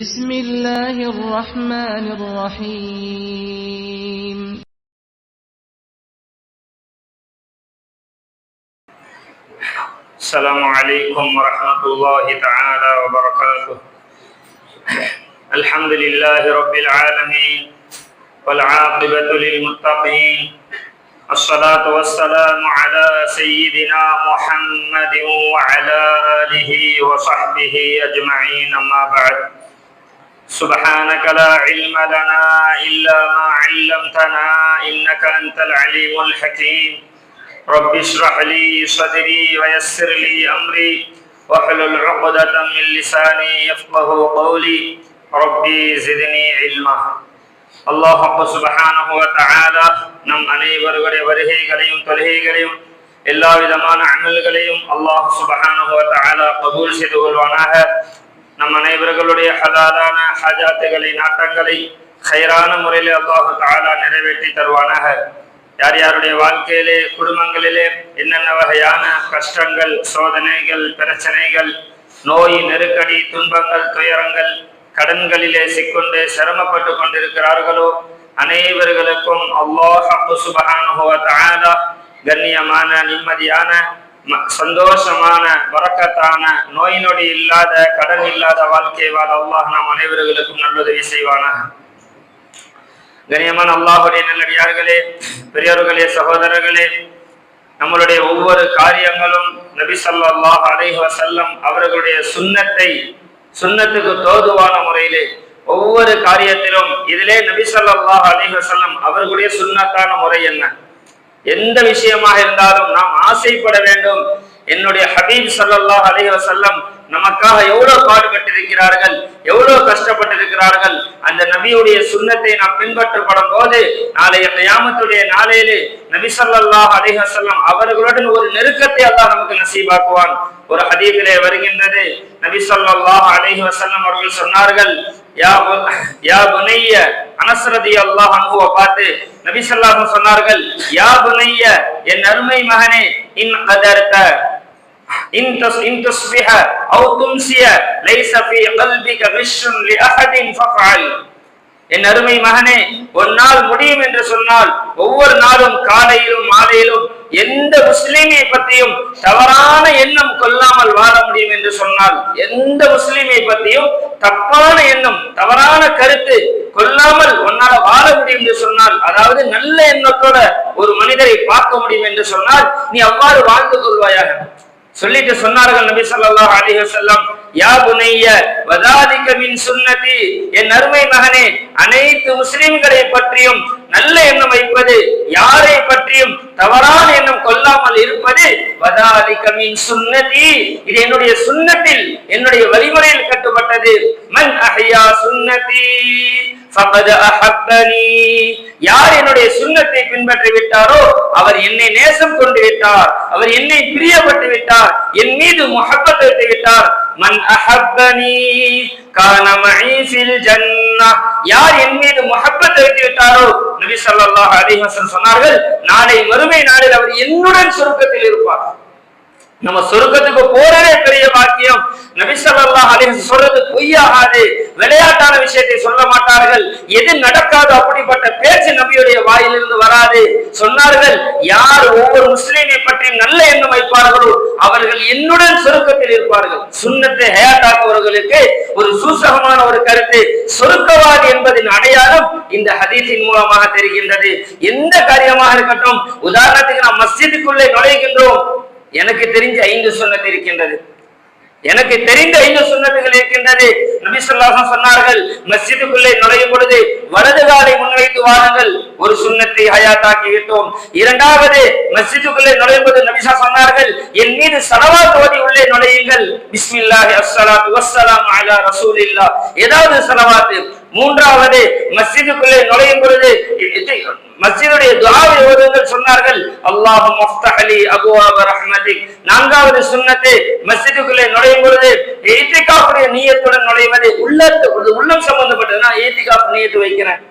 بسم الله الرحمن الرحيم. السلام عليكم ورحمة الله تعالى وبركاته. الحمد لله رب العالمين والعاقبة للمتقين. الصلاة والسلام على سيدنا محمد وعلى آله وصحبه أجمعين أما بعد. سبحانك لا علم لنا إلا ما علمتنا إنك أنت العليم الحكيم رب اشرح لي صدري ويسر لي أمري واحلل عقدة من لساني يفقه قولي ربي زدني علما அல்லாஹ் சுபஹானஹு வ தஆலா நம் அனைவருடைய வருகைகளையும் தொழுகைகளையும் எல்லா விதமான அமல்களையும் அல்லாஹ் சுபஹானஹு வ தஆலா கபூல் செய்து கொள்வானாக நம் அனைவர்களுடைய ஹலாலான ஹஜாத்துகளை நாட்டங்களை ஹைரான முறையில் அல்லாஹு தாலா நிறைவேற்றி தருவானாக. யார் யாருடைய வாழ்க்கையிலே குடும்பங்களிலே என்னென்ன வகையான கஷ்டங்கள் சோதனைகள் பிரச்சனைகள் நோய் நெருக்கடி துன்பங்கள் துயரங்கள் கடன்களிலே சிக்கொண்டு சிரமப்பட்டு கொண்டிருக்கிறார்களோ அனைவர்களுக்கும் அல்லாஹ் சுபஹானஹு வ கண்ணியமான நிம்மதியான சந்தோஷமான வரக்கத்தான நோய் நொடி இல்லாத கடன் இல்லாத வாழ்க்கை வாழ அல்லாஹ் நாம் அனைவர்களுக்கும் நல்லுதவி செய்வானாக. கண்ணியமான அல்லாஹுடைய நல்லடியார்களே பெரியவர்களே சகோதரர்களே நம்மளுடைய ஒவ்வொரு காரியங்களும் நபி அல்லாஹ் அலைஹி செல்லம் அவர்களுடைய சுண்ணத்தை சுண்ணத்துக்கு தோதுவான முறையிலே ஒவ்வொரு காரியத்திலும் இதிலே நபி சொல்லாஹ் அலைஹி அவர்களுடைய சுண்ணத்தான முறை என்ன? எந்த விஷயமாக இருந்தாலும் நாம் ஆசைப்பட வேண்டும். என்னுடைய ஹபீப் ஸல்லல்லாஹு அலைஹி வஸல்லம் நமக்காக எவ்வளவு பாடுபட்டிருக்கிறார்கள் எவ்வளவு கஷ்டப்பட்டிருக்கிறார்கள் அந்த நபியுடைய சுண்ணத்தை நாம் பின்பற்றப்படும் போது நாளைய கயாமத்துடைய நாளையிலே நபி ஸல்லல்லாஹு அலைஹி அவர்களுடன் ஒரு நெருக்கத்தை அல்லாஹ் நமக்கு நசீபாக்குவான். ஒரு ஹதீபிலே வருகின்றது நபி சொல்லாஹ் அலைஹி வசல்லம் அவர்கள் சொன்னார்கள் யா யா புனைய அனசரதி அல்லாஹ் அனுபவ பார்த்து நபி சொன்னார்கள் யா புனைய என் அருமை மகனே இன் அதர்த்த இன் தஸ் இன் துஸ்பிஹ அவு தும்சிய லைஸ ஃபீ கல்பிக கிஷ்ஷுன் லி அஹதின் ஃபஃஅல். என் அருமை மகனே ஒரு நாள் முடியும் என்று சொன்னால் ஒவ்வொரு நாளும் காலையிலும் மாலையிலும் எந்த முஸ்லீமை பற்றியும் தவறான எண்ணம் கொல்லாமல் வாழ முடியும் என்று சொன்னால் எந்த முஸ்லீமை பற்றியும் தப்பான எண்ணம் தவறான கருத்து கொல்லாமல் உன்னால வாழ முடியும் என்று சொன்னால் அதாவது நல்ல எண்ணத்தோட ஒரு மனிதரை பார்க்க முடியும் என்று சொன்னால் நீ அவ்வாறு வாழ்ந்து கொள்வாயாக. சொல்லிட்டு சொன்னார்கள் நபி ஸல்லல்லாஹு அலைஹி வஸல்லம் யா புனைய வதாதிக மின் சுன்னதி என் அருமை மகனே அனைத்து முஸ்லிம்களை பற்றியும் நல்ல எண்ணம் வைப்பது யாரை பற்றியும் தவறான எண்ணம் கொள்ளாமல் இருப்பது வதாதிக மின் சுன்னதி. இது என்னுடைய சுன்னத்தில் என்னுடைய வழிமுறையில் கட்டுப்பட்டது. மன் அஹ்யா சுன்னதி ஃபகத் அஹப்பனி யார் என்னுடைய சுண்ணத்தை பின்பற்றி விட்டாரோ அவர் என்னை நேசம் கொண்டு விட்டார். அவர் என்னை பிரியப்பட்டு விட்டார். என் மீது முஹப்பத் வைத்து விட்டார். மன் அஹப்பனி கான மஇ ஃபில் யார் என் மீது முஹப்பத் வைத்து விட்டாரோ நபி ஸல்லல்லாஹு சொன்னார்கள் நாளை மறுமை நாளில் அவர் என்னுடன் சுருக்கத்தில் இருப்பார். நம்ம சொர்க்கத்துக்கு போறதே பெரிய பாக்கியம். நபி ஸல்லல்லாஹு சொல்றது பொய்யாகாது. விளையாட்டான விஷயத்தை சொல்ல மாட்டார்கள். எது நடக்காது அப்படிப்பட்ட பேச்சு நபியுடைய வாயிலிருந்து வராது. சொன்னார்கள் யார் ஒவ்வொரு முஸ்லீமை பற்றி நல்ல எண்ணம் வைப்பார்களோ அவர்கள் என்னுடன் சொருக்கத்தில் இருப்பார்கள். சுண்ணத்தை ஹயாத்தாக்குவர்களுக்கு ஒரு சூசகமான ஒரு கருத்து. சொருக்கவாதி என்பதின் அடையாளம் இந்த ஹதீஸின் மூலமாக தெரிகின்றது. எந்த காரியமாக இருக்கட்டும் உதாரணத்துக்கு நாம் மஸ்ஜிதுக்குள்ளே நுழைகின்றோம். எனக்கு தெரிஞ்ச ஐந்து சுண்ணத்து இருக்கின்றது. எனக்கு தெரிந்த ஐந்து சுண்ணத்துகள் இருக்கின்றது. நபி சொல்லாசம் சொன்னார்கள் மஸ்ஜிதுக்குள்ளே நுழையும் பொழுது வலது காலை முன்வைத்து வாருங்கள். ஒரு சுன்னத்தை ஹயாத்தாக்கி விட்டோம். இரண்டாவது மஸ்ஜிதுக்குள்ளே நுழையும் போது நபிசா சொன்னார்கள் என் மீது சலவாத் ஓதி உள்ளே நுழையுங்கள். பிஸ்மில்லாஹி அஸ்ஸலாத்து வஸ்ஸலாம் அலா ரசூலில்லா ஏதாவது சலவாத்து மூன்றாவது மஸ்ஜிதுக்குள்ளே நுழையும் பொழுது இது- மஸ்ஜிதுடைய துஆவை ஓதுங்கள் சொன்னார்கள் அல்லாஹு அலி அபுவாப ரஹ்மதி நான்காவது சுண்ணத்து மஸ்ஜிதுக்குள்ளே நுழையும் பொழுது ஏத்திகாப்புடைய நீயத்துடன் நுழைவது உள்ளத்து ஒரு உள்ளம் சம்பந்தப்பட்டது நான் ஏத்திகாஃப் நீயத்து வைக்கிறேன்.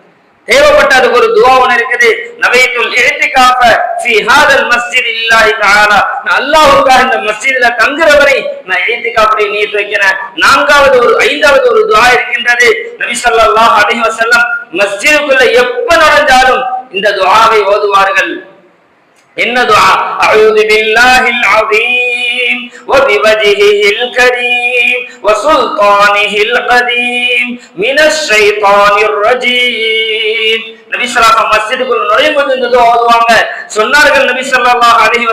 தேவைப்பட்டது ஒரு துவா ஒன்று இருக்குது. நவைத்துல் எழுத்து காப்ப ஹாதல் மஸ்ஜித் இல்லாஹி தஆலா. நான் அல்லாஹ்வுக்காக இந்த மஸ்ஜித்ல தங்குற வரை நான் எழுத்துக்காப்படி நீட்டு வைக்கிறேன். நான்காவது ஒரு ஐந்தாவது ஒரு துவா இருக்கின்றது. நபி ஸல்லல்லாஹு அலைஹி வஸல்லம் மஸ்ஜிதுக்குள்ள எப்ப நுழைஞ்சாலும் இந்த துவாவை ஓதுவார்கள். என்ன துஆ அஊது பில்லாஹில் அஸீம் وبوجهه الكريم وسلطانه القديم من الشيطان الرجيم நபி ஸல்லல்லாஹு மஸ்ஜிதுக்குள்ள நுழையும் போது இந்த துவா ஓதுவாங்க. சொன்னார்கள் நபி ஸல்லல்லாஹு அலைஹி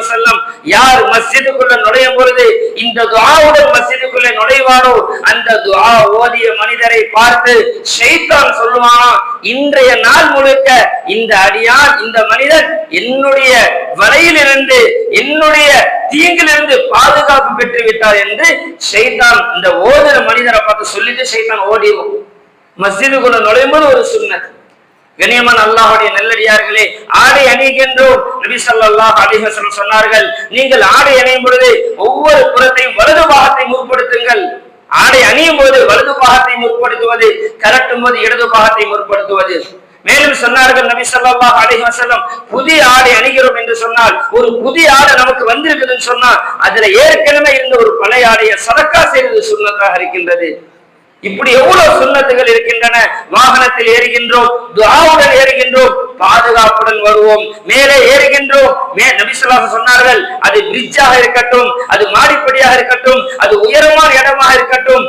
யார் மஸ்ஜிதுக்குள்ள நுழையும் பொழுது இந்த துவாவுடன் மஸ்ஜிதுக்குள்ள நுழைவாரோ அந்த துவா ஓதிய மனிதரை பார்த்து ஷைத்தான் சொல்லுவானா இன்றைய நாள் முழுக்க இந்த அடியான் இந்த மனிதன் என்னுடைய வலையிலிருந்து என்னுடைய தீங்கிலிருந்து பாதுகாப்பு பெற்று விட்டார் என்று ஷைத்தான் இந்த ஓதுற மனிதரை பார்த்து சொல்லிட்டு ஷைத்தான் ஓடிவோம் மஸ்ஜிதுக்குள்ள நுழையும்போது ஒரு சுன்னத் கண்ணியமான அல்லாஹுடைய நெல்லடியார்களே ஆடை அணிகின்றோம். நபி சொல்லாஹ் அலிஹசன் சொன்னார்கள் நீங்கள் ஆடை அணியும் பொழுது ஒவ்வொரு புறத்தையும் வலது பாகத்தை முற்படுத்துங்கள். ஆடை அணியும் போது வலது பாகத்தை முற்படுத்துவது கரட்டும் போது இடது பாகத்தை முற்படுத்துவது. மேலும் சொன்னார்கள் நபி சொல்லாஹ் அலைஹி புதிய ஆடை அணிகிறோம் என்று சொன்னால் ஒரு புதிய ஆடை நமக்கு வந்திருக்குதுன்னு சொன்னா அதுல ஏற்கனவே இருந்த ஒரு பழைய ஆடையை சதக்கா செய்வது சுண்ணத்தாக இருக்கின்றது. இப்படி எவ்வளவு சுண்ணத்துகள் இருக்கின்றன? வாகனத்தில் ஏறுகின்றோம் துவாவுடன் ஏறுகின்றோம் பாதுகாப்புடன் வருவோம் மேலே ஏறுகின்றோம். மே நபிசுல்லாஹ் சொன்னார்கள் அது பிரிட்ஜாக இருக்கட்டும் அது மாடிப்படியாக இருக்கட்டும் அது உயரமான இடமாக இருக்கட்டும்.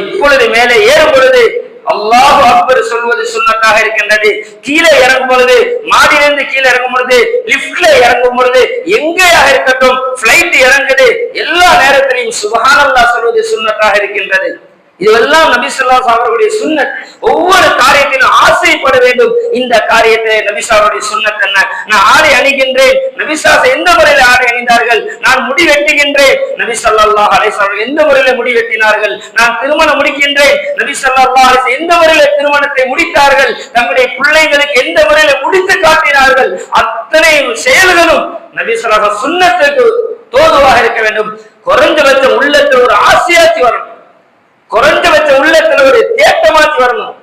எப்பொழுது மேலே ஏறும் பொழுது அல்லாஹு அக்பர் சொல்வது சுன்னத்தாக இருக்கின்றது. கீழே இறங்கும் பொழுது மாடியிலிருந்து கீழே இறங்கும் பொழுது லிப்ட்ல இறங்கும் பொழுது எங்கேயாக இருக்கட்டும் பிளைட் இறங்குது எல்லா நேரத்திலையும் சுபஹானல்லாஹ் சொல்வது சுண்ணத்தாக இருக்கின்றது. இதுவெல்லாம் நபி ஸல்லல்லாஹு அவர்களுடைய சுன்னத் ஒவ்வொரு காரியத்திலும் ஆசைப்பட வேண்டும். இந்த காரியத்தை நபிசாருடைய சுண்ணத் என்ன? நான் ஆடை அணிகின்றேன். நபிசாஸ் எந்த முறையில் ஆடை அணிந்தார்கள்? நான் முடி வெட்டுகின்றேன். நபி ஸல்லல்லாஹு அலைஹி எந்த முறையில் முடி வெட்டினார்கள்? நான் திருமணம் முடிக்கின்றேன். நபி ஸல்லல்லாஹு அலைஹி எந்த முறையில் திருமணத்தை முடித்தார்கள்? தங்களுடைய பிள்ளைகளுக்கு எந்த முறையில் முடித்து காட்டினார்கள்? அத்தனை செயல்களும் நபி ஸல்லல்லாஹு அலைஹி தோதுவாக இருக்க வேண்டும். குறைந்தபட்சம் உள்ளத்தில் ஒரு ஆசையாச்சி வரணும். குறைந்தபட்ச உள்ளத்துல ஒரு தேட்டமாச்சு வரணும்.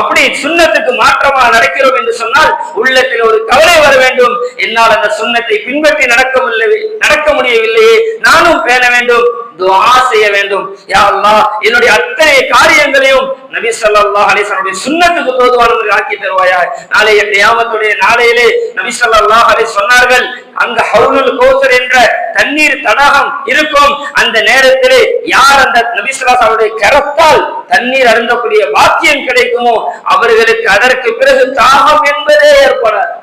அப்படி சுண்ணத்துக்கு மாற்றமா நடக்கிறோம் என்று சொன்னால் உள்ளத்தில் ஒரு கவலை வர வேண்டும். என்னால் அந்த சுண்ணத்தை பின்பற்றி நடக்கவில்லை நடக்க முடியவில்லையே. நானும் பேண வேண்டும் துவா செய்ய வேண்டும். யா அல்லாஹ் என்னுடைய அத்தனை காரியங்களையும் நபி ஸல்லல்லாஹு அலைஹி வஸல்லம் சுன்னத்துக்கு தோதுவானவர்கள் ஆக்கி தருவாயா நாளைய கியாமத்துடைய நாளையிலே நபி ஸல்லல்லாஹு அலைஹி சொன்னார்கள் அங்க ஹவுலுல் கௌசர் என்ற தண்ணீர் தடாகம் இருக்கும். அந்த நேரத்திலே யார் அந்த நபி ஸல்லல்லாஹு அவருடைய கரத்தால் தண்ணீர் அருந்தக்கூடிய பாக்கியம் கிடைக்குமோ அவர்களுக்கு அதற்கு பிறகு தாகம் என்பதே ஏற்படாது.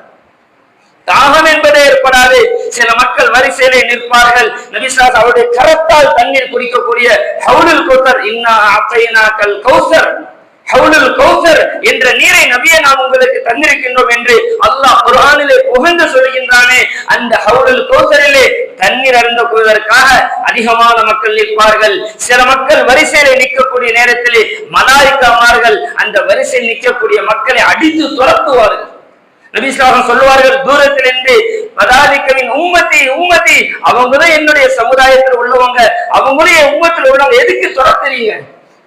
தாகம் என்பதே ஏற்படாது. சில மக்கள் வரிசையிலே நிற்பார்கள். நபிசாஸ் அவருடைய கரத்தால் தண்ணீர் குடிக்கக்கூடிய ஹவுலுல் கோத்தர் இன்னா அப்பைனாக்கள் கௌசர் ஹவுலுல் கௌசர் என்ற நீரை நபியை நாம் உங்களுக்கு தந்திருக்கின்றோம் என்று அல்லாஹ் குரானிலே புகழ்ந்து சொல்கின்றானே. அந்த ஹவுலுல் கௌசரிலே தண்ணீர் அருந்த கொள்வதற்காக அதிகமான மக்கள் நிற்பார்கள். சில மக்கள் வரிசையிலே நிற்கக்கூடிய நேரத்திலே மலாய்க்காமார்கள் அந்த வரிசையில் நிற்கக்கூடிய மக்களை அடித்து துரத்துவார்கள். நபிஸ்லாகம் சொல்லுவார்கள் தூரத்தில் இருந்து மதாதிக்கவின் உம்மத்தி உம்மத்தி அவங்களும் என்னுடைய சமுதாயத்தில் உள்ளவங்க அவங்களும் என் உம்மத்தில் உள்ளவங்க எதுக்கு துரத்துறீங்க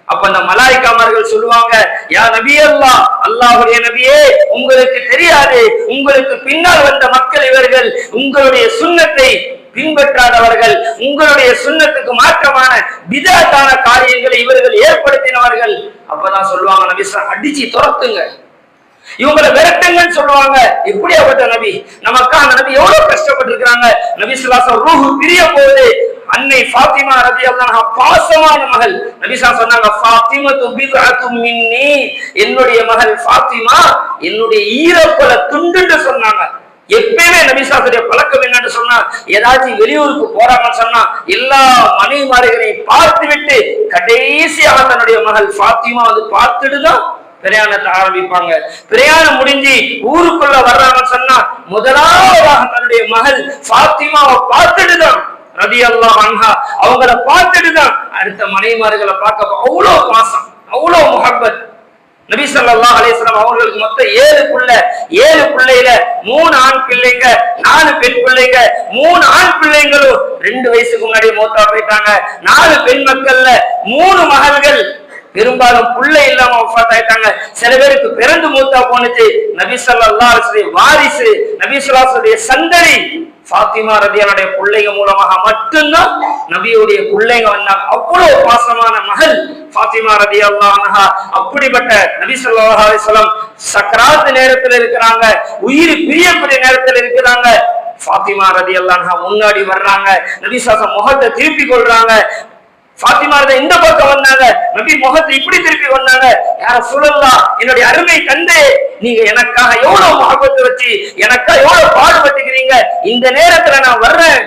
அப்ப அந்த மலாய்க்காமார்கள் சொல்லுவாங்க யா நபி அல்லா அல்லாஹுடைய நபியே உங்களுக்கு தெரியாது உங்களுக்கு பின்னால் வந்த மக்கள் இவர்கள் உங்களுடைய சுண்ணத்தை பின்பற்றாதவர்கள் உங்களுடைய சுண்ணத்துக்கு மாற்றமான விதத்தான காரியங்களை இவர்கள் ஏற்படுத்தினவர்கள். அப்பதான் சொல்லுவாங்க நபி அடிச்சு துரத்துங்க. இவங்களை விரட்டுங்கன்னு சொல்லுவாங்க. எப்படியாப்பட்ட நபி. நமக்காக நபி எவ்வளவு கஷ்டப்பட்டு இருக்கிறாங்க நபி சுல்லாசம் ரூஹு பிரிய போது அன்னை ஃபாத்திமா ரதி அல்லாஹா பாசமான மகள். நபிசா சொன்னாங்க ஃபாத்திமா துபிது மின்னி. என்னுடைய மகள் ஃபாத்திமா என்னுடைய ஈரப்பல துண்டுன்னு சொன்னாங்க. எப்பயுமே நபிசாசுடைய பழக்கம் என்னன்னு சொன்னா ஏதாச்சும் வெளியூருக்கு போறாங்கன்னு சொன்னா எல்லா மனைவிமார்களையும் பார்த்து விட்டு கடைசியாக தன்னுடைய மகள் ஃபாத்திமா வந்து பார்த்துட்டு தான் பிரயாணத்தை ஆரம்பிப்பாங்க. பிரயாணம் முடிஞ்சு ஊருக்குள்ள வர்றாங்கன்னு சொன்னா முதலாவதாக தன்னுடைய மகள் பாத்திமாவை பார்த்துட்டு தான் ரதி அல்லா அன்ஹா அவங்கள பார்த்துட்டு தான் அடுத்த மனைவிமார்களை பார்க்க அவ்வளவு பாசம் அவ்வளவு முகப்பத். நபி ஸல்லல்லாஹு அலைஹி அவங்களுக்கு மொத்தம் ஏழு பிள்ளை ஏழு பிள்ளையில மூணு ஆண் பிள்ளைங்க நாலு பெண் பிள்ளைங்க மூணு ஆண் பிள்ளைங்களும் ரெண்டு வயசுக்கு முன்னாடி மூத்தா போயிட்டாங்க. நாலு பெண் மக்கள்ல மூணு மகள்கள் பெரும்பாலும் பிள்ளை இல்லாம ஆயிட்டாங்க. சில பேருக்கு பிறந்து மூத்தா போனுச்சு நபிசல்லா வாரிசு நபி ஸல்லல்லாஹு பாத்திமா வஸல்லம் பிள்ளைங்க மூலமாக மட்டும்தான் நபியுடைய பிள்ளைங்க வந்தாங்க. அவ்வளவு பாசமான மகள் ஃபாத்திமா ரதி அல்லாஹா அப்படிப்பட்ட நபி ஸல்லல்லாஹு சக்கராத்து நேரத்துல இருக்கிறாங்க. உயிர் பிரியக்கூடிய நேரத்துல இருக்கிறாங்க. ஃபாத்திமா ரதி அல்லாஹா முன்னாடி வர்றாங்க. நபிசாசம் முகத்தை திருப்பி கொள்றாங்க. ஃபாத்திமா இந்த பக்கம் வந்தாங்க. நபி முகத்தை இப்படி திருப்பி வந்தாங்க யார சுழல்லா என்னுடைய அருமை தந்தை நீங்க எனக்காக எவ்வளவு முகப்பத்து வச்சு எனக்காக எவ்வளவு பாடுபட்டுக்கிறீங்க? இந்த நேரத்துல நான் வர்றேன்.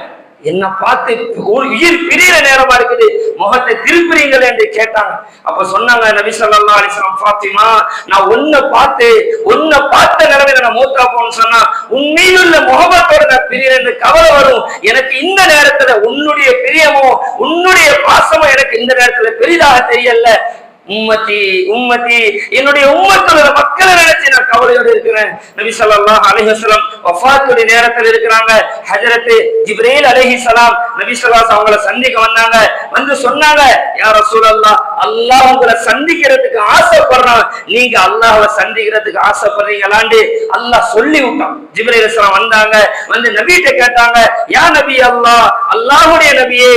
என்ன பார்த்து ஒரு உயிர் பிரியிற நேரமா இருக்குது. முகத்தை திருப்புறீங்களே என்று கேட்டாங்க. அப்ப சொன்னாங்க நபி சொல்லா அலிஸ்லாம் பாத்திமா நான் உன்னை பார்த்து உன்னை பார்த்த நிலைமையில நான் மூத்தா போன்னு சொன்னா உன் மீதுள்ள முகமத்தோட நான் பிரியன்னு கவலை வரும். எனக்கு இந்த நேரத்துல உன்னுடைய பிரியமோ உன்னுடைய பாசமோ எனக்கு இந்த நேரத்துல பெரிதாக தெரியல. உம்மத்தி உம்மத்தி. என்னுடைய உம்மத்துல மக்களை நினைச்சு நான் கவலையோடு இருக்கிறேன். நபி சொல்லா அலைஹி வஃபாத்துடைய நேரத்தில் இருக்கிறாங்க. ஹஜரத்து ஜிப்ரேல் அலஹி சலாம் நபி சொல்லாஸ் அவங்கள சந்திக்க வந்தாங்க. வந்து சொன்னாங்க யார சூழல்லா அல்லாஹ் உங்களை சந்திக்கிறதுக்கு ஆசைப்படுறான். நீங்க அல்லாஹ்வை சந்திக்கிறதுக்கு ஆசைப்படுறீங்களாண்டு அல்லாஹ் சொல்லி விட்டான் ஜிப்ரேல் அலைஹிஸ்ஸலாம் வந்தாங்க. வந்து நபிகிட்ட கேட்டாங்க யா நபி அல்லாஹ் அல்லாஹுடைய நபியே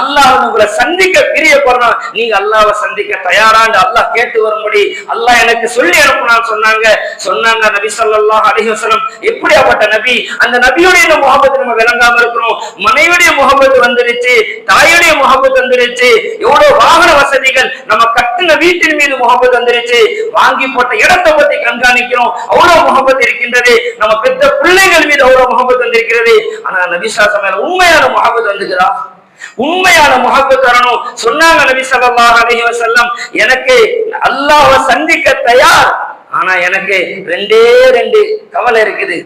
அல்லாஹ் உங்களை சந்திக்க பிரியப்படுறான். நீங்க அல்லாஹ்வை சந்திக்க தயார் தயாரான்னு அல்லாஹ் கேட்டு வரும்படி அல்லாஹ் எனக்கு சொல்லி அனுப்புனான்னு சொன்னாங்க. சொன்னாங்க நபி சொல்லல்லா அலிஹசனம் வஸல்லம். எப்படியாப்பட்ட நபி? அந்த நபியுடைய இந்த நம்ம விளங்காம இருக்கிறோம். மனைவியுடைய முகப்பத்து வந்துருச்சு தாயுடைய முகப்பத்து வந்துருச்சு. எவ்வளவு வாகன வசதிகள். நம்ம கட்டுன வீட்டின் மீது முகப்பத்து வந்துருச்சு. வாங்கி போட்ட இடத்தை பத்தி கண்காணிக்கிறோம். அவ்வளவு முகப்பத்து இருக்கின்றது. நம்ம பெற்ற பிள்ளைகள் மீது அவ்வளவு முகப்பத்து வந்திருக்கிறது. ஆனா நபிசாசம் மேல உண்மையான முகப்பத்து வந்துக்கிறா உண்மையான முகப்பத் தரணும். சொன்னாங்க நபி ஸல்லல்லாஹு அலைஹி வஸல்லம் எனக்கு அல்லாஹ்வை சந்திக்க தயார். ஆனா எனக்கு ரெண்டே ரெண்டு கவலை இருக்குது.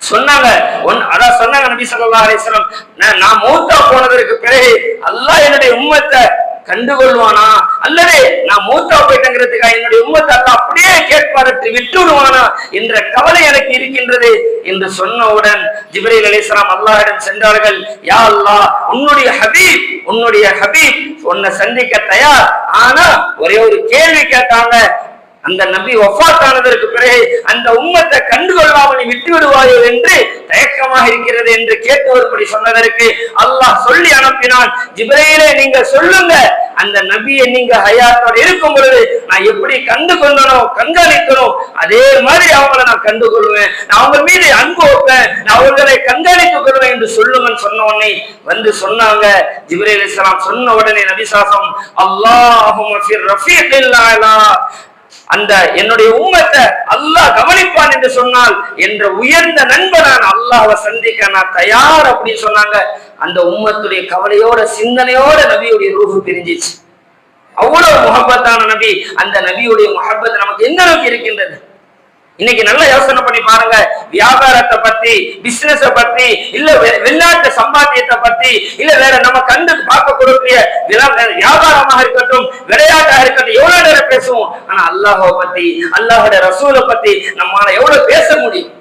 சொன்னாங்க ஒன் அதான் சொன்னாங்க நபி ஸல்லல்லாஹு அலிஸ்லாம் நான் நான் மூத்தா போனதற்கு பிறகு அல்லாஹ் என்னுடைய உம்மத்தை கண்டுகொள்வானா? அல்லது நான் மூத்தா போயிட்டங்கிறதுக்காக என்னுடைய உம்மத்தை அல்ல அப்படியே கேட்பாரற்று விட்டு விடுவானா என்ற கவலை எனக்கு இருக்கின்றது என்று சொன்னவுடன் ஜிப்ரீல் அலிஸ்லாம் அல்லாஹிடம் சென்றார்கள். யா அல்லா உன்னுடைய ஹபீப் உன்னுடைய ஹபீப் உன்னை சந்திக்க தயார். ஆனா ஒரே ஒரு கேள்வி கேட்டாங்க. அந்த நபி வஃபாத் பிறகு அந்த உம்மத்தை கண்டுகொள்ளாமல் விட்டு விடுவாயோ என்று தயக்கமாக இருக்கிறது என்று கேட்டு வரும்படி சொன்னதற்கு அல்லாஹ் சொல்லி அனுப்பினான். ஜிப்ரீலே நீங்க சொல்லுங்க. அந்த நபியை நீங்க ஹயாத்தோடு இருக்கும் பொழுது நான் எப்படி கண்டு கொண்டனோ கண்காணிக்கணும் அதே மாதிரி அவங்கள நான் கண்டுகொள்வேன். நான் அவங்க மீது அன்பு வைப்பேன். நான் அவர்களை கண்காணித்துக் கொள்வேன் என்று சொல்லுங்கன்னு சொன்ன உடனே வந்து சொன்னாங்க. ஜிப்ரீல் இஸ்லாம் சொன்ன உடனே நபிசாசம் அல்லாஹும் அந்த என்னுடைய உம்மத்தை அல்லாஹ் கவனிப்பான் என்று சொன்னால் என்ற உயர்ந்த நண்பனான் அல்லாஹ்வை சந்திக்க நான் தயார் அப்படின்னு சொன்னாங்க. அந்த உம்மத்துடைய கவலையோட சிந்தனையோட நபியுடைய ரூஹு பிரிஞ்சிச்சு. அவ்வளவு முகப்பத்தான நபி. அந்த நபியுடைய முகப்பத் நமக்கு எந்த அளவுக்கு இருக்கின்றது? இன்னைக்கு நல்ல யோசனை பண்ணி பாருங்க. வியாபாரத்தை பத்தி பிசினஸ பத்தி இல்ல வெ- வெளிநாட்டு சம்பாத்தியத்தை பத்தி இல்ல வேற நம்ம கண்டு பார்க்க விளா- வியாபாரமாக இருக்கட்டும் விளையாட்டாக இருக்கட்டும் எவ்வளவு நேரம் பேசுவோம்? ஆனா அல்லாஹ்வை பத்தி அல்லாஹோட ரசூலை பத்தி நம்மளால எவ்வளவு பேச முடியும்?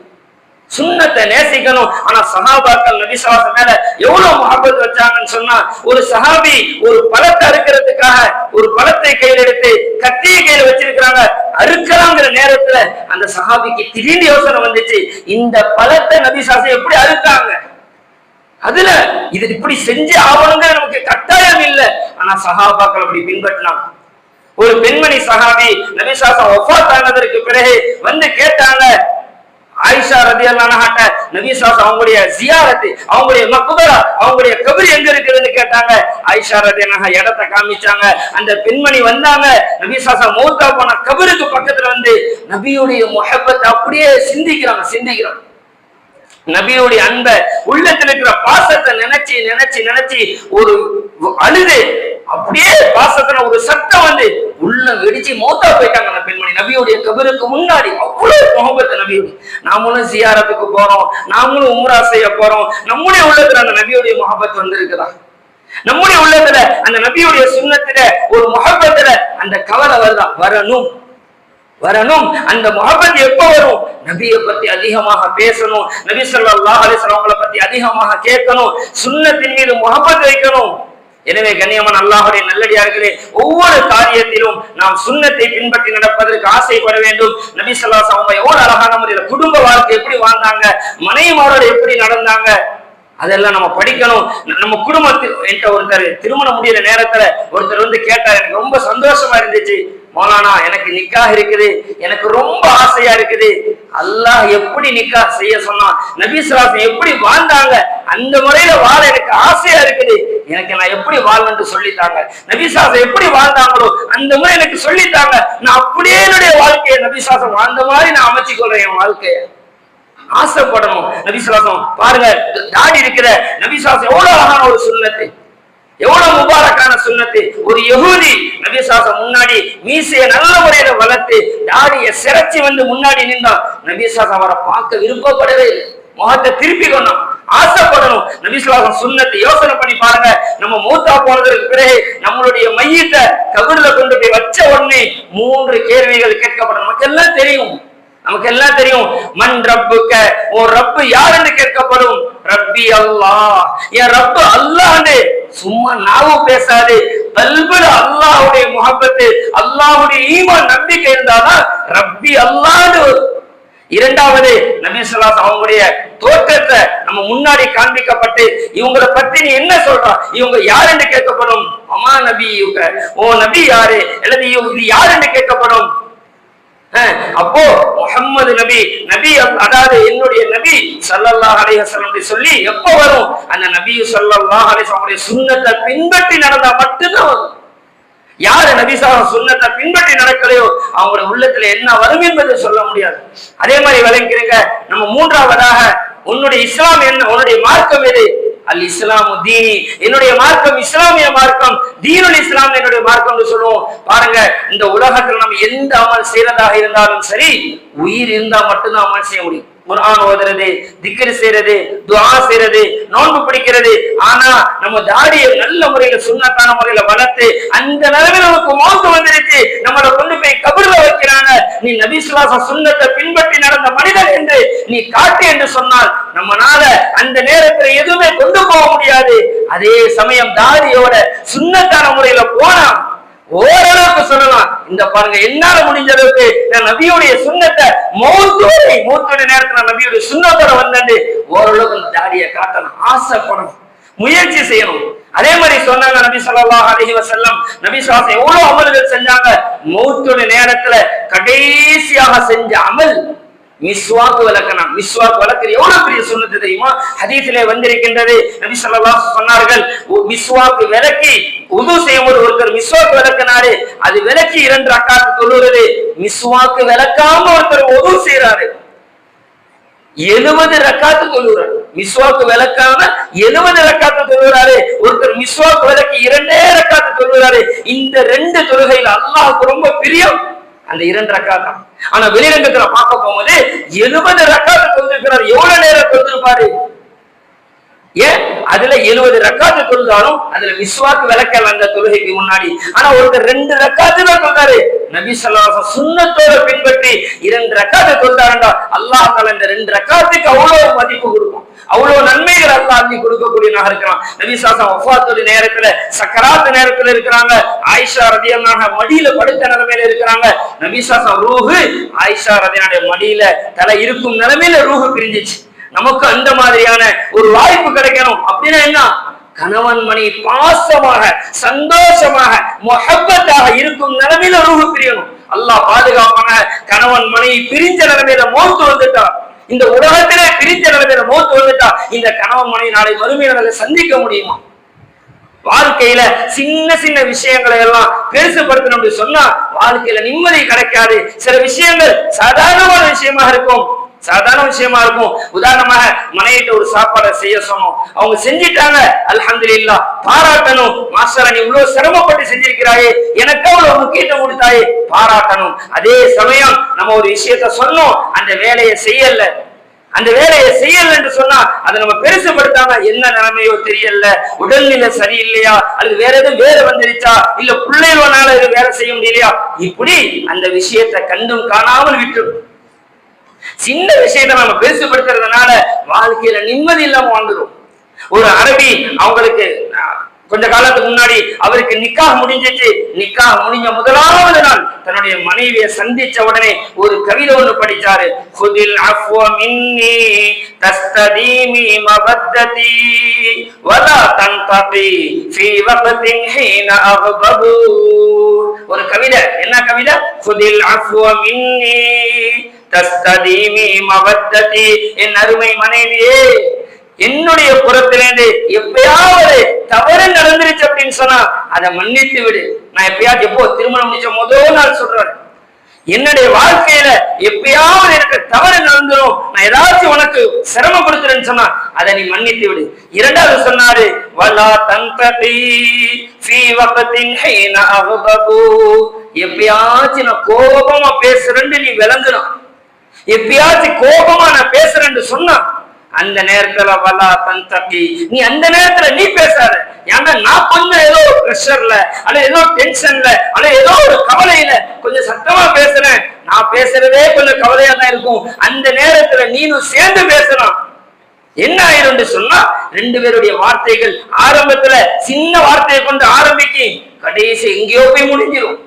சுண்ணத்தை நேசிக்கணும். ஆனா சஹாபாக்கள் நபிசாசம் மேல எவ்வளவு முகப்பத் வச்சாங்கன்னு சொன்னா ஒரு சஹாபி ஒரு பழத்தை அறுக்கிறதுக்காக ஒரு பழத்தை கையில் எடுத்து கத்தியை கையில வச்சிருக்கிறாங்க. அறுக்கலாங்கிற நேரத்துல அந்த சஹாபிக்கு திடீர்னு யோசனை வந்துச்சு. இந்த பழத்தை நபிசாசம் எப்படி அறுத்தாங்க? அதுல இது இப்படி செஞ்சு ஆகணுங்கிற நமக்கு கட்டாயம் இல்லை. ஆனா சஹாபாக்கள் அப்படி பின்பற்றலாம் ஒரு பெண்மணி சஹாபி நபிசாசம் ஒஃபாத் ஆனதற்கு பிறகு வந்து கேட்டாங்க ஆயிஷா ரதி அல்லாட்ட நபிசாஸ் அவங்களுடைய ஜியாரத்து அவங்களுடைய மக்குபரா அவங்களுடைய கபர் எங்க இருக்குதுன்னு கேட்டாங்க. ஆயிஷா ரதி அல்லாஹா இடத்தை காமிச்சாங்க. அந்த பெண்மணி வந்தாங்க. நபிசாசா மௌத்தா போன கபருக்கு பக்கத்துல வந்து நபியுடைய முகப்பத்தை அப்படியே சிந்திக்கிறாங்க சிந்திக்கிறாங்க. நபியுடைய அன்ப உள்ளத்தில் இருக்கிற பாசத்தை நினைச்சு நினைச்சு நினைச்சு ஒரு அழுது. அப்படியே பாசத்துல ஒரு சத்தம் வந்து உள்ள வெடிச்சு மௌத்தா போயிட்டாங்க அந்த பெண்மணி. நபியுடைய கபருக்கு முன்னாடி அவ்வளவு முகபத்து நபியுடைய நாமளும் சியாரத்துக்கு போறோம். நாமளும் உம்ரா செய்ய போறோம். நம்முடைய உள்ளத்துல அந்த நபியுடைய முகபத் வந்திருக்குதா? நம்முடைய உள்ளத்துல அந்த நபியுடைய சுண்ணத்துல ஒரு முகபத்துல அந்த கவலை வருதா? வரணும். வரணும். அந்த முகப்பத் எப்ப வரும்? நபியை பத்தி அதிகமாக பேசணும். நபி சொல்லா அலைஹி பத்தி அதிகமாக கேட்கணும். சுண்ணத்தின் மீது முகப்பத் வைக்கணும். எனவே கண்ணியமான அல்லாஹுடைய நல்லடியார்களே ஒவ்வொரு காரியத்திலும் நாம் சுன்னத்தை பின்பற்றி நடப்பதற்கு ஆசைப்பட வேண்டும். நபி ஸல்லல்லாஹு அவங்க எவ்வளவு அழகான முறையில் குடும்ப வாழ்க்கை எப்படி வாழ்ந்தாங்க மனைவிமாரோட எப்படி நடந்தாங்க அதெல்லாம் நம்ம படிக்கணும். நம்ம குடும்பத்தில் என்கிட்ட ஒருத்தர் திருமணம் முடியிற நேரத்துல ஒருத்தர் வந்து கேட்டார் எனக்கு ரொம்ப சந்தோஷமா இருந்துச்சு. மௌலானா எனக்கு நிக்காக இருக்குது எனக்கு ரொம்ப ஆசையா இருக்குது. அல்லாஹ் எப்படி நிக்கா செய்ய சொன்னான்? நபீஸ்வராசன் எப்படி வாழ்ந்தாங்க? அந்த முறையில வாழ எனக்கு ஆசையா இருக்குது. எனக்கு நான் எப்படி வாழ்வேன்னு சொல்லித்தாங்க. நபிசாசம் எப்படி வாழ்ந்தாங்களோ அந்த முறை எனக்கு சொல்லித்தாங்க. நான் அப்படியே என்னுடைய வாழ்க்கையை நபிசாசம் வாழ்ந்த மாதிரி நான் அமைச்சுக் கொள்றேன் என் வாழ்க்கையை. ஆசைப்படணும். நபிசுவாசம் பாருங்க தாடி இருக்கிற? நபிசுவாசம் எவ்வளவு அழகான ஒரு சுண்ணத்து. எவ்வளவு முபாரக்கான சுண்ணத்து? ஒரு யகூதி நபிசாசம் முன்னாடி மீசைய நல்ல முறையில வளர்த்து தாடிய சிறச்சி வந்து முன்னாடி நின்றான். நபிசாசம் அவரை பார்க்க விருப்பப்படவே இல்லை. முகத்தை திருப்பி கொண்டோம் ஆசைப்படணும். நபிசுவாசம் சுண்ணத்தை யோசனை பண்ணி பாருங்க. நம்ம மூத்தா போனதற்கு பிறகு நம்மளுடைய மையத்தை கவிழ்ல கொண்டு போய் வச்ச உடனே மூன்று கேள்விகள் கேட்கப்படும். நமக்கு எல்லாம் தெரியும். நமக்கு எல்லாம் தெரியும். மண் ரப்புக்க? ஓ ரப்பு யாருன்னு கேட்கப்படும். ரப்பி அல்லாஹ். என் ரப்பு அல்லான்னு சும்மா நாவும் பேசாது. பல்புல அல்லாவுடைய முகப்பத்து அல்லாவுடைய ஈமான் நம்பிக்கை இருந்தாதான் ரப்பி அல்லாது இரண்டாவது நபி அவங்களுடைய தோற்றத்தை நம்ம முன்னாடி காண்பிக்கப்பட்டு இவங்களை பத்தி நீ என்ன சொல்றா? இவங்க யாருன்னு கேட்கப்படும்? அம்மா நபி ஓ நபி யாரு? அல்லது இவங்க யார் என்று கேட்கப்படும்? அப்போ முஹம்மது நபி நபி அப்- அதாவது என்னுடைய நபி சல்லல்லாஹ் அலைஹி சொல்லி எப்போ வரும்? அந்த நபி ஸல்லல்லாஹு அலைஹி சுண்ணத்தை பின்பற்றி நடந்தா மட்டும்தான் வரும். யாரு நபிசாக சுண்ணத்தை பின்பற்றி நடக்கலையோ அவங்களோட உள்ளத்துல என்ன வரும் என்பதை சொல்ல முடியாது. அதே மாதிரி விளங்கிறீங்க நம்ம மூன்றாவதாக உன்னுடைய இஸ்லாம் என்ன உன்னுடைய மார்க்கம் எது? அல் இஸ்லாமு தீனி என்னுடைய மார்க்கம் இஸ்லாமிய மார்க்கம். தீனுல் இஸ்லாம் என்னுடைய மார்க்கம் சொல்லுவோம். பாருங்க இந்த உலகத்தில் நம்ம எந்த அமல் செய்யறதாக இருந்தாலும் சரி உயிர் இருந்தா மட்டும்தான் அமல் செய்ய முடியும். குரான் ஓதுறது திக்ர் செய்யறது துவா செய்யறது நோன்பு பிடிக்கிறது. ஆனா நம்ம தாடியை நல்ல முறையில சுண்ணத்தான முறையில வளர்த்து அந்த நிலவில் நமக்கு மோசம் வந்துருச்சு. நம்மளை கொண்டு போய் கபர்ல வைக்கிறாங்க. நீ நபிசுலாச சுண்ணத்தை பின்பற்றி நடந்த மனிதன் என்று நீ காட்டு என்று சொன்னால் நம்மனால அந்த நேரத்துல எதுவுமே கொண்டு போக முடியாது. அதே சமயம் தாடியோட சுண்ணத்தான முறையில போனா ஓரளவுக்கு சொல்லலாம். இந்த பாருங்க என்னால முடிஞ்ச அளவுக்கு நான் நபியுடைய சுண்ணத்தை மௌத்தோட மௌத்தோட நேரத்துல நான் நபியுடைய சுண்ணத்தோட வந்தேன் ஓரளவுக்கு அந்த தாடியை காட்டணும் ஆசைப்படணும். முயற்சி செய்யணும். அதே மாதிரி சொன்னாங்க நபி சொல்லா அலஹி வசல்லம் நபி சுவாசம் எவ்வளவு அமல்கள் செஞ்சாங்க? மௌத்தோட நேரத்துல கடைசியாக செஞ்ச அமல். மிஸ்வாக்கு விளக்கணும். மிஸ்வாக்கு வழக்கு எவ்வளவு பெரிய சொல்லுது தெரியுமா? ஹதீஸிலே வந்திருக்கின்றது. நபி ஸல்லல்லாஹு சொன்னார்கள் மிஸ்வாக்கு விளக்கி உது செய்யும்போது ஒருத்தர் மிஸ்வாக்கு விளக்குனாரு அது விளக்கி இரண்டு அக்காக்கு தொழுகிறது மிஸ்வாக்கு விளக்காம ஒருத்தர் உது செய்யறாரு எழுபது ரக்காத்து தொழுகிறார் மிஸ்வாக்கு விளக்காம எழுபது ரக்காத்து தொழுகிறாரு ஒருத்தர் மிஸ்வாக்கு விளக்கி இரண்டே ரக்காத்து தொழுகிறாரு இந்த ரெண்டு தொழுகையில் அல்லாஹ்வுக்கு ரொம்ப பிரியம். அந்த இரண்டு ரக்கா தான் ஆனா வெளிரங்கத்துல பார்க்க போகும்போது எழுபது ரக்காத்து தொழுதிருக்கிறார். எவ்வளவு நேரம் தொழுதிருப்பாரு? ஏன் அதுல எழுபது ரக்காத்து தொழுதாலும் அதுல விஸ்வாக்கு விளக்கல அந்த தொழுகைக்கு முன்னாடி. ஆனா ஒருத்தர் ரெண்டு ரக்காத்து தான் தொழுதாரு. நபி ஸல்லல்லாஹு சுண்ணத்தோட பின்பற்றி இரண்டு ரக்காத்து தொழுதாருண்டா. அல்லாஹ் இந்த ரெண்டு ரக்காத்துக்கு அவ்வளவு மதிப்பு கொடுக்கும் அவ்வளவு நன்மைகள் அல்லாஹ் அள்ளி கொடுக்கக்கூடியவனாக இருக்கிறான். நபிசாசம் ஒஃபாத்துடைய நேரத்துல சக்கராத்து நேரத்துல இருக்கிறாங்க. ஆயிஷா ரதியனாக மடியில படுத்த நிலைமையில இருக்கிறாங்க. நபிசாசம் ரூஹு ஆயிஷா ரதியனுடைய மடியில தலை இருக்கும் நிலைமையில ரூஹு பிரிஞ்சிச்சு. நமக்கு அந்த மாதிரியான ஒரு வாய்ப்பு கிடைக்கணும். அப்படின்னா என்ன? கணவன் மணி பாசமாக சந்தோஷமாக மொஹப்பத்தாக இருக்கும் நிலைமையில ரூஹு பிரியணும். அல்லாஹ் பாதுகாப்பான கணவன் மணி பிரிஞ்ச நிலைமையில மோத்து வந்துட்டா இந்த உலகத்திலே பிரிஞ்ச நிலைமையில மோத்து வந்துட்டா இந்த கணவன் மனை நாளை மறுமையில சந்திக்க முடியுமா? வாழ்க்கையில சின்ன சின்ன விஷயங்களை எல்லாம் பெருசுபடுத்தணும் அப்படி சொன்னா வாழ்க்கையில நிம்மதி கிடைக்காது. சில விஷயங்கள் சாதாரணமான விஷயமா இருக்கும். சாதாரண விஷயமா இருக்கும். உதாரணமாக மனைவிட்ட ஒரு சாப்பாடை செய்ய சொன்னோம். அவங்க செஞ்சிட்டாங்க. அல்ஹம்துலில்லாஹ் பாராட்டணும். மாஸ்டர் நீ இவ்வளவு சிரமப்பட்டு செஞ்சிருக்கிறாயே. எனக்கு அவ்வளவு முக்கியத்துவம் கொடுத்தாயே. பாராட்டணும். அதே சமயம் நம்ம ஒரு விஷயத்த சொன்னோம். அந்த வேலையை செய்யல. அந்த வேலையை செய்யல என்று சொன்னா அதை நம்ம பெருசுபடுத்தாம என்ன நிலைமையோ தெரியல. உடல்நிலை சரியில்லையா? அல்லது வேற எதுவும் வேலை வந்துருச்சா? இல்ல பிள்ளைகளால இது வேலை செய்ய முடியலையா? இப்படி அந்த விஷயத்தை கண்டும் காணாமல் விட்டு சின்ன விஷயத்தை நம்ம பெருசுபடுத்துறதுனால வாழ்க்கையில நிம்மதி இல்லாம வாழ்ந்துடும் ஒரு அரபி அவங்களுக்கு கொஞ்ச காலத்துக்கு முன்னாடி அவருக்கு நிக்காஹ் முடிஞ்சிச்சு. நிக்காஹ் முடிஞ்ச முதலாவது நாள் தன்னுடைய மனைவியை சந்திச்ச உடனே ஒரு கவிதை ஒண்ணு படிச்சாரு. குதில் அஃப்வ மின்னி தஸ்ததீமி மவத்ததி வலா தன்தபி ஃபீ வக்தின் ஹீன அஃபபு ஒரு கவிதை. என்ன கவிதை? குதில் அஃப்வ மின்னி தஸ்ததீமி மவத்ததி என் அருமை மனைவியே என்னுடைய புறத்திலிருந்து எப்பயாவது தவறு நடந்துருச்சு அப்படின்னு சொன்னா அதை மன்னித்து விடு. நான் எப்பயாவது எப்போ திருமணம் முடிச்ச முதல் நாள் சொல்றேன். என்னுடைய வாழ்க்கையில எப்பயாவது எனக்கு தவறு நடந்துரும். நான் ஏதாச்சும் உனக்கு சிரமம் கொடுத்துருன்னு சொன்னா அதை நீ மன்னித்து விடு. இரண்டாவது சொன்னாரு வலா தன்பதி எப்பயாச்சும் நான் கோபமா பேசுறேன்னு நீ விளங்குறான் எப்பயாச்சும் கோபமா நான் பேசுறேன்னு சொன்னா அந்த நேரத்துல வலா தந்தகி நீ அந்த நேரத்துல நீ பேசாத. ஏன்னா நான் கொஞ்சம் ஏதோ ஒரு ப்ரெஷர்ல அல்ல ஏதோ டென்ஷன்ல அல்ல ஏதோ ஒரு கவலையில கொஞ்சம் சத்தமா பேசுறேன். நான் பேசுறதே கொஞ்சம் கவலையா தான் இருக்கும். அந்த நேரத்துல நீனும் சேர்ந்து பேசலாம். என்ன ஆயிரும் சொன்னா ரெண்டு பேருடைய வார்த்தைகள் ஆரம்பத்துல சின்ன வார்த்தையை கொண்டு ஆரம்பிக்கும் கடைசி எங்கேயோ போய் முடிஞ்சிடும்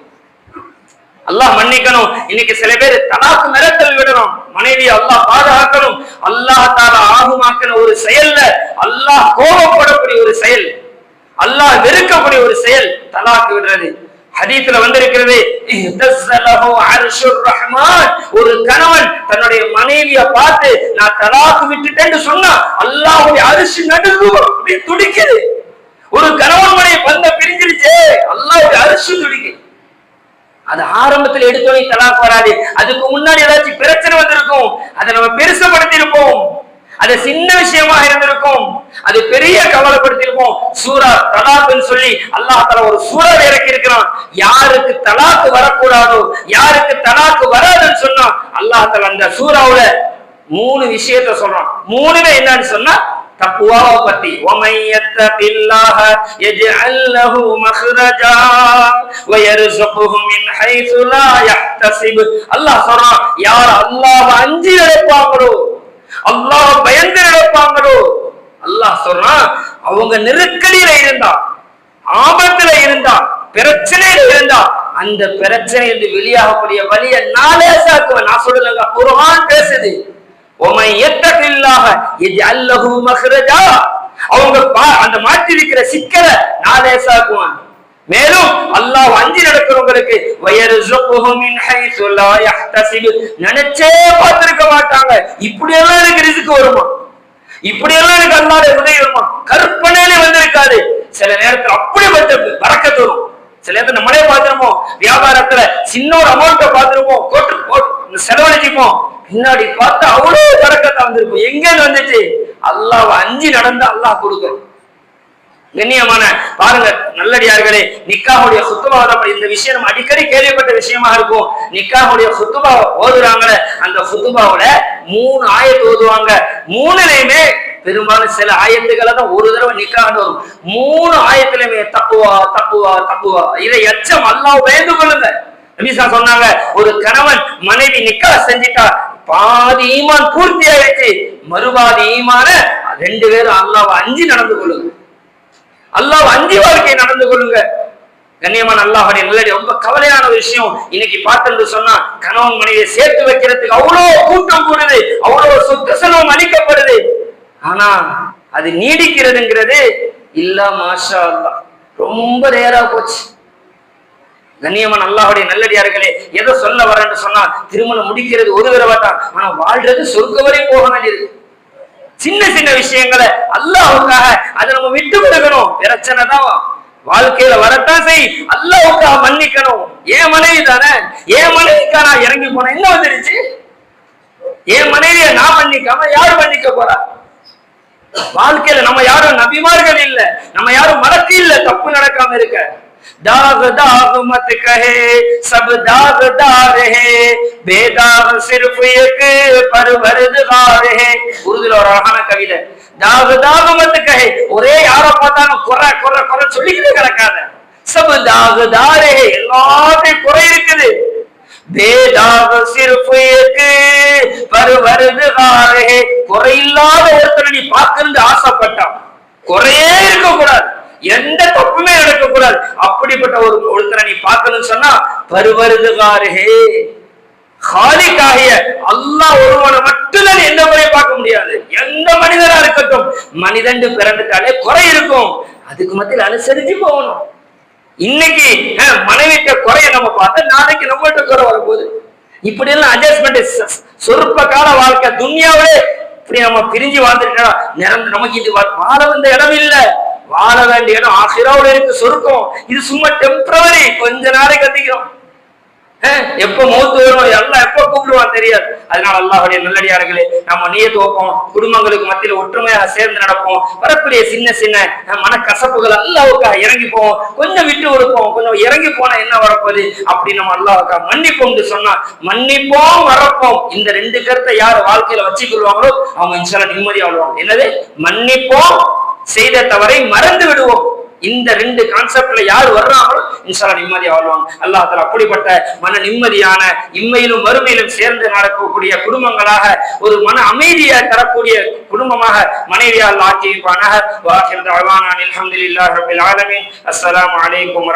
அல்லாஹ் மன்னிக்கணும். இன்னைக்கு சில பேர் தலாக்கு மிரட்டல் விடணும். மனைவி அல்லாஹ் பாதுகாக்கணும். அல்லாஹ் தால ஆகுமாக்கின ஒரு செயல்ல அல்லாஹ் கோபப்படக்கூடிய ஒரு செயல் அல்லாஹ் வெறுக்கக்கூடிய ஒரு செயல் தலாக்கு விடுறது. ஹதீஸ்ல வந்திருக்கிறது ஒரு கணவன் தன்னுடைய மனைவிய பார்த்து நான் தலாக்கு விட்டுட்டேன்னு சொன்னா அல்லாஹுடைய அரிசி நடுங்கும் அப்படியே துடிக்குது. ஒரு கணவன் மனைவி பந்த பிரிஞ்சிருச்சே அல்லாஹுடைய அரிசி துடிக்குது. அது ஆரம்பத்துல எடுத்தோடனே தலாக் வராது. அதுக்கு முன்னாடி ஏதாச்சும் பிரச்சனை வந்திருக்கும் அதை நம்ம பெருசப்படுத்தியிருப்போம் அது சின்ன விஷயமா இருந்திருக்கும். அது பெரிய கவலைப்படுத்திருப்போம் சூரா தலாக்குன்னு சொல்லி அல்லாஹ் தலா ஒரு சூறாவை இறக்கி இருக்கிறான் யாருக்கு தலாக்கு வரக்கூடாதோ யாருக்கு தலாக்கு வராதுன்னு சொன்னா அல்லாஹ் தலா அந்த சூறாவுல மூணு விஷயத்த சொல்றான். மூணுமே என்னன்னு சொன்னா தக்குவாவை பத்தி ஒமையத்த பில்லாஹ எஜ்அல் அல்லஹு மஹ்ரஜா. வ யர்சுகுஹு மின் ஹைஸு லா அல்லாஹ் சொல்றான் யார் அல்லாஹ் அஞ்சு நடப்பாங்களோ அல்லாஹ் பயந்து நடப்பாங்களோ அல்லாஹ் சொல்றான் அவங்க நெருக்கடியில இருந்தா ஆபத்துல இருந்தா பிரச்சனையில இருந்தா அந்த பிரச்சனை பிரச்சனையிலிருந்து வெளியாகக்கூடிய வழியை நான் லேசாக்குவேன் நான் சொல்லுங்க குர்ஆன் பேசுது. அவங்க பா- அந்த மாற்றி இருக்கிற சிக்கலை நான் லேசாக்குவேன் மேலும் அல்லாஹ் அஞ்சி நடக்கிறவங்களுக்கு வயர்சுகுஹு மின் ஹைசு லா நினைச்சே பார்த்திருக்க மாட்டாங்க. இப்படி எல்லாம் எனக்கு ரிசுக்கு வருமா? இப்படி எல்லாம் எனக்கு அல்லாத உதவி வருமா? கற்பனையில வந்திருக்காது சில நேரத்துல அப்படிப்பட்ட பறக்க தரும். சில நேரத்தில் நம்மளே பார்த்துருப்போம். வியாபாரத்துல சின்ன ஒரு அமௌண்ட்டை பார்த்துருப்போம். போட்டு செலவழிச்சுப்போம். பின்னாடி பார்த்தா அவ்வளவு பறக்கத்தா வந்திருக்கும். எங்கன்னு வந்துச்சு? அல்லாஹ் அஞ்சு நடந்து அல்லாஹ் கொடுக்கும். கண்ணியமான பாருங்க நல்லடியார்களே நிக்காவுடைய சுத்துபாவை இந்த விஷயம் நம்ம அடிக்கடி கேள்விப்பட்ட விஷயமா இருக்கும். நிக்காவுடைய சுத்துபாவை ஓதுறாங்களே அந்த சுத்துபாவோட மூணு ஆயத்து ஓதுவாங்க. மூணுலையுமே பெரும்பாலும் சில ஆயத்துக்களை தான் ஒரு தடவை நிக்கான்னு வரும். மூணு ஆயத்திலுமே தப்புவா தப்புவா தப்புவா. இதை எச்சம் அல்லாஹ் பயந்து கொள்ளுங்க நபிசா சொன்னாங்க ஒரு கணவன் மனைவி நிக்கா செஞ்சிட்டா பாதி ஈமான் பூர்த்தி ஆயிடுச்சு. மறுபாதி ஈமான ரெண்டு பேரும் அல்லாவை அஞ்சு நடந்து கொள்ளுங்க. அல்லாஹ் அஞ்சு வாழ்க்கை நடந்து கொள்ளுங்க. கண்ணியமான அல்லாஹுடைய நல்லடி ரொம்ப கவலையான விஷயம். இன்னைக்கு பார்த்தது சொன்னா கணவன் மனைவியை சேர்த்து வைக்கிறதுக்கு அவ்வளவு கூட்டம் கூடுது அவ்வளவு சொத்து செலவம் அளிக்கப்படுது. ஆனா அது நீடிக்கிறதுங்கிறது இல்ல மாஷா அல்லாஹ் ரொம்ப ரேரா போச்சு. கண்ணியமன் அல்லாஹுடைய நல்லடியார்களே எதை சொல்ல வரேன்னு சொன்னா திருமணம் முடிக்கிறது ஒரு தடவை தான். ஆனா வாழ்றது சொர்க்க வரை போக வேண்டியது. சின்ன சின்ன விஷயங்களை அல்லாஹ்வுக்காக அதை நம்ம விட்டு கொடுக்கணும் பிரச்சனை தான். வாழ்க்கையில வரத்தான் செய். அல்லாவுக்காக மன்னிக்கணும். என் மனைவி தானே. ஏன் மனைவிக்கா நான் இறங்கி போனேன். என்ன வந்துருச்சு? என் மனைவிய நான் மன்னிக்காம யாரு மன்னிக்க போறா? வாழ்க்கையில நம்ம யாரும் நபிமார்கள் இல்ல நம்ம யாரும் மலக்கு இல்ல தப்பு நடக்காம இருக்க दाग दाग मत कहे सब दागदार है बेदाग सिर्फ एक परवरदिगार है உருதுல ஒரு அழகான கவிதை தாக தாக மத் கஹே ஒரே யார பார்த்தாலும் குறை குறை குறை சொல்லிக்கிட்டே கிடக்காத சப் தாகதார் ஹே எல்லாத்தையும் குறை இருக்குது பேதாக சிறப்பு ஏக்கு வருது குறையில்லாத ஒருத்தனை நீ பார்க்கறது ஆசைப்பட்டான். குறையே இருக்கக்கூடாது. எந்த தப்புமே நடக்கக்கூடாது அப்படிப்பட்ட ஒரு ஒருத்தரை நீ பார்க்கணும்னு சொன்னா பருவருதுகாருகே ஹாலிக்காகிய அல்லாஹ் ஒருவனை மட்டும்தான் எந்த முறையும் பார்க்க முடியாது. எந்த மனிதரா இருக்கட்டும் மனிதன் பிறந்துட்டாலே குறை இருக்கும். அதுக்கு மத்தியில் அனுசரிச்சு போகணும். இன்னைக்கு மனைவிட்ட குறைய நம்ம பார்த்தா நாளைக்கு நம்மகிட்ட குறை வரப்போகுது. இப்படி எல்லாம் அட்ஜஸ்ட்மெண்ட் சொற்ப கால வாழ்க்கை துன்யாவிலே இப்படி நம்ம பிரிஞ்சு வாழ்ந்துட்டா நிரந்தர நமக்கு இது வாழ வந்த இடம் இல்ல. வாழ வேண்டிய இடம் ஆசிராவோட இருக்கு சொருக்கம். இது சும்மா டெம்பரவரி கொஞ்ச நாளைக்கு கத்திக்கிறோம் எப்ப மௌத்து வரும்? எல்லாம் எப்ப கூப்பிடுவான் தெரியாது. அதனால அல்லாஹுடைய நல்லடியார்களே நம்ம நீயத்து வைப்போம் குடும்பங்களுக்கு மத்தியில ஒற்றுமையாக சேர்ந்து நடப்போம். வரக்கூடிய சின்ன சின்ன மன மனக்கசப்புகள் அல்லாவுக்காக இறங்கி போவோம். கொஞ்சம் விட்டு கொடுப்போம் கொஞ்சம் இறங்கி போனா என்ன வரப்போகுது? அப்படி நம்ம அல்லாவுக்காக மன்னிப்போம் சொன்னா மன்னிப்போம் வரப்போம் இந்த ரெண்டு கருத்தை யார் வாழ்க்கையில வச்சுக்கொள்வாங்களோ அவங்க இன்ஷால்லா நிம்மதியா வாழ்வாங்க. என்னது? மன்னிப்போம் செய்த தவறை மறந்து விடுவோம். இந்த ரெண்டு கான்செப்ட்ல யார் வர்றாங்களோ இன்ஷால்லா நிம்மதியா வாழ்வாங்க அல்லாஹ் தஆலா அப்படிப்பட்ட மன நிம்மதியான இம்மையிலும் மறுமையிலும் சேர்ந்து நடக்கக்கூடிய குடும்பங்களாக ஒரு மன அமைதியை தரக்கூடிய குடும்பமாக மனைவியால் ஆக்கியிருப்பானாக. வாஹிர் தஅவானா அல்ஹம்துலில்லாஹி ரப்பில் ஆலமீன். அஸ்ஸலாமு அலைக்கும்